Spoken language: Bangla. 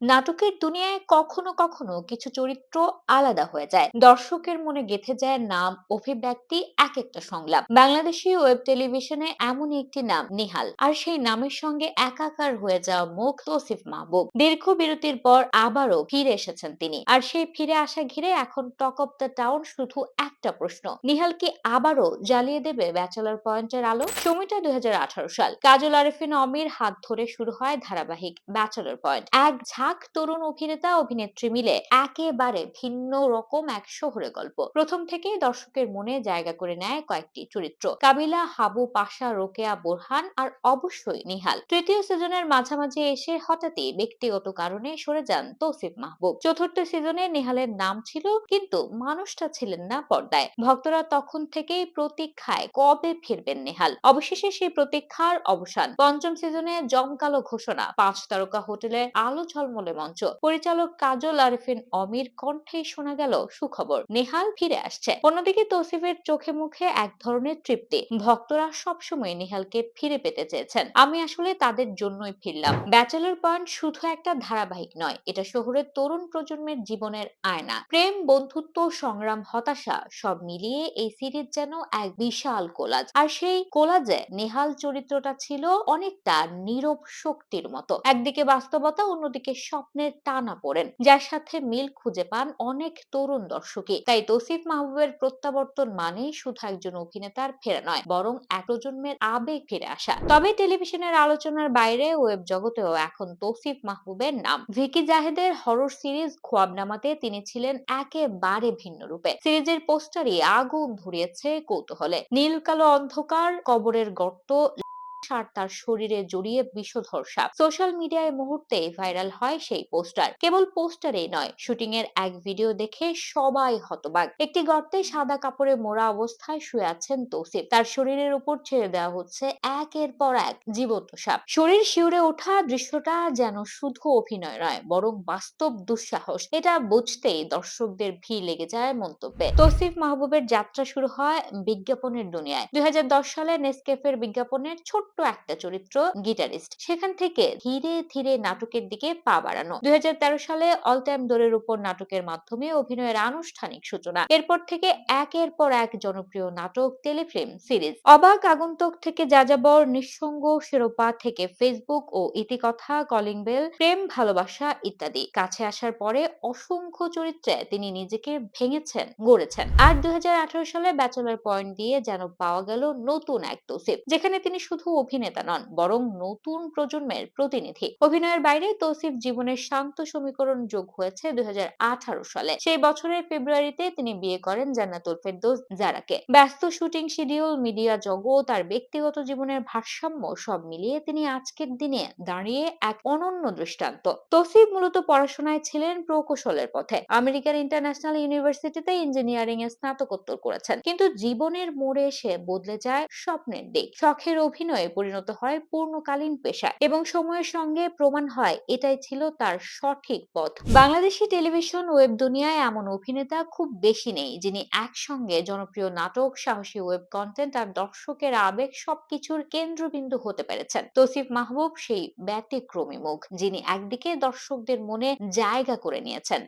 নাটকের দুনিয়ায় কখনো কখনো কিছু চরিত্র আলাদা হয়ে যায়। দর্শকের মনে গেঁথে যায় নাম, অভিব্যক্তি এক একটা সংলাপ। বাংলাদেশি ওয়েব টেলিভিশনে এমন একটি নাম, নিহাল। আর সেই নামের সঙ্গে একাকার হয়ে যাওয়া মুখ তৌসিফ মাহবুব। দীর্ঘ বিরতির পর আবারও ফিরে এসেছেন তিনি। আর সেই ফিরে আসা ঘিরে এখন টক অফ দ্য টাউন শুধু একটা প্রশ্ন, নিহাল কি আবারও জ্বালিয়ে দেবে ব্যাচেলর পয়েন্টের আলো? সময়টা দুই হাজার আঠারো সাল। কাজল আরেফিন অমির হাত ধরে শুরু হয় ধারাবাহিক ব্যাচেলর পয়েন্ট। এক ঝাঁক তরুণ অভিনেতা, অভিনেত্রী মিলে একেবারে ভিন্ন রকম এক শহরে গল্প। প্রথম থেকেই দর্শকের মনে জায়গা করে নেয় কয়েকটি চরিত্র। কাবিলা, হাবু, পাশা, রোকেয়া, বোরহান আর অবশ্যই নিহাল। তৃতীয় সিজনের মাঝামাঝি এসে হঠাৎই ব্যক্তিগত কারণে সরে যান তৌসিফ মাহবুব। চতুর্থ সিজনে নিহালের নাম ছিল, কিন্তু মানুষটা ছিলেন না পর্দায়। ভক্তরা তখন থেকেই প্রতীক্ষায় কবে ফিরবেন নেহাল? অবশেষে সেই প্রতীক্ষার অবসান। পঞ্চম সিজনে জমকালো ঘোষণা। পাঁচ তারকা হোটেলে আলো ঝলমলে মঞ্চ। পরিচালক কাজল আরিফিন অমির কণ্ঠেই শোনা গেল সুখবর। নেহাল ফিরে আসছে। অন্যদিকে তৌসিফের চোখে মুখে এক ধরনের তৃপ্তি। ভক্তরা সবসময় নেহালকে ফিরে পেতে চেয়েছেন। আমি আসলে তাদের জন্যই ফিরলাম। ব্যাচেলর পয়েন্ট শুধু একটা ধারাবাহিক নয়, এটা শহরের তরুণ প্রজন্মের জীবনের আয়না। প্রেম, বন্ধুত্ব, সংগ্রাম, হতাশা সব মিলিয়ে এই সিরিজ যেন এক বিশাল কোলাজ। আর সেই কোলাজে নেহাল চরিত্রটা ছিল অনেকটা নীরব শক্তির মতো। একদিকে বাস্তবতা, অন্যদিকে স্বপ্নের টানা পড়েন, যার সাথে মিল খুঁজে পান অনেক তরুণ দর্শকই। তাই তৌসিফ মাহবুবের প্রত্যাবর্তন মানে শুধু একজন অভিনেতার ফেরা নয়, বরং এক প্রজন্মের আবেগ ফিরে আসা। তবে টেলিভিশনের আলোচনার বাইরে ওয়েব জগতেও এখন তৌসিফ মাহবুবের নাম। ভিকি জাহেদের হরর সিরিজ খোয়াবনামাতে তিনি ছিলেন একেবারে ভিন্ন রূপে। সিরিজের পোস্টারই আগুন ধরিয়েছে কৌতূহলে। নীল কালো অন্ধকার, কবরের গর্ত আর তার শরীরে জড়িয়ে বিষধর সাপ। সোশ্যাল মিডিয়ায় মুহূর্তে ভাইরাল হয় সেই পোস্টার কেবল পোস্টারেই নয় শুটিং এর এক ভিডিও দেখে সবাই হতবাক। একটি গর্তে সাদা কাপড়ে মোড়া অবস্থায় শুয়ে আছেন তৌসিফ। তার শরীরের উপর ছেড়ে দেওয়া হচ্ছে একের পর এক জীবন্ত সাপ। শরীর শিউরে ওঠা দৃশ্যটা যেন শুধু অভিনয় নয়, বরং বাস্তব দুঃসাহস। এটা বুঝতেই দর্শকদের ভিড় লেগে যায় মন্তব্যে। তৌসিফ মাহবুবের যাত্রা শুরু হয় বিজ্ঞাপনের দুনিয়ায়। দুই হাজার দশ সালে নেসকেফের বিজ্ঞাপনের ছোট্ট একটা চরিত্র গিটারিস্ট। সেখান থেকে ধীরে ধীরে নাটকের দিকে পা বাড়ানো। দুই সালে অল টাইম দোরের উপর নাটকের মাধ্যমে অভিনয়ের আনুষ্ঠানিক সূচনা। এরপর থেকে একের পর এক জনপ্রিয় নাটক টেলিফিল্ম সিরিজ। অবাক আগন্তুক থেকে যাযাবর, নিঃসঙ্গ শিরোপা থেকে ফেসবুক ও ইতিকথা, কলিং বেল, প্রেম, ভালোবাসা ইত্যাদি। কাছে আসার পরে অসংখ্য চরিত্রে তিনি নিজেকে ভেঙেছেন, গড়েছেন। আর দুই হাজার আঠারো সালে ব্যাচেলর পয়েন্ট দিয়ে যেন পাওয়া গেল নতুন এক তৌসিফ, যেখানে তিনি শুধু অভিনেতা নন, বরং নতুন প্রজন্মের প্রতিনিধি। অভিনয়ের বাইরে তৌসিফ জীবনের শান্ত সমীকরণ যোগ হয়েছে দুই সালে। সেই বছরের ফেব্রুয়ারিতে তিনি বিয়ে করেন জান্নাতুল ফেরদৌস জারাকে। ব্যস্ত শুটিং শিডিউল, মিডিয়া জগৎ আর ব্যক্তিগত জীবনের ভারসাম্য সব মিলিয়ে তিনি আজকের দিনে দাঁড়িয়ে এক অনন্য দৃষ্টান্ত। তৌসিফ মূলত পড়াশোনায় ছিলেন প্রকৌশলের পথে। আমেরিকার ইন্টারন্যাশনাল ইউনিভার্সিটিতে ইঞ্জিনিয়ারিং এ স্নাতকোত্তর করেছেন। কিন্তু জীবনের মোড়ে এসে বদলে যায় স্বপ্নের দিক। শখের অভিনয়ে পরিণত হয় পূর্ণকালীন পেশায় এবং সময়ের সঙ্গে প্রমাণ হয়। এটাই ছিল তার সঠিক পথ। বাংলাদেশি টেলিভিশন ওয়েব দুনিয়ায় এমন অভিনেতা খুব বেশি নেই, যিনি একসঙ্গে জনপ্রিয় নাটক, সাহসী ওয়েব কন্টেন্ট আর দর্শকের আবেগ সবকিছুর কেন্দ্রবিন্দু হতে পেরেছেন। তৌসিফ মাহবুব সেই ব্যতিক্রমী মুখ, যিনি একদিকে দর্শকদের মনে জায়গা করে নিয়েছেন।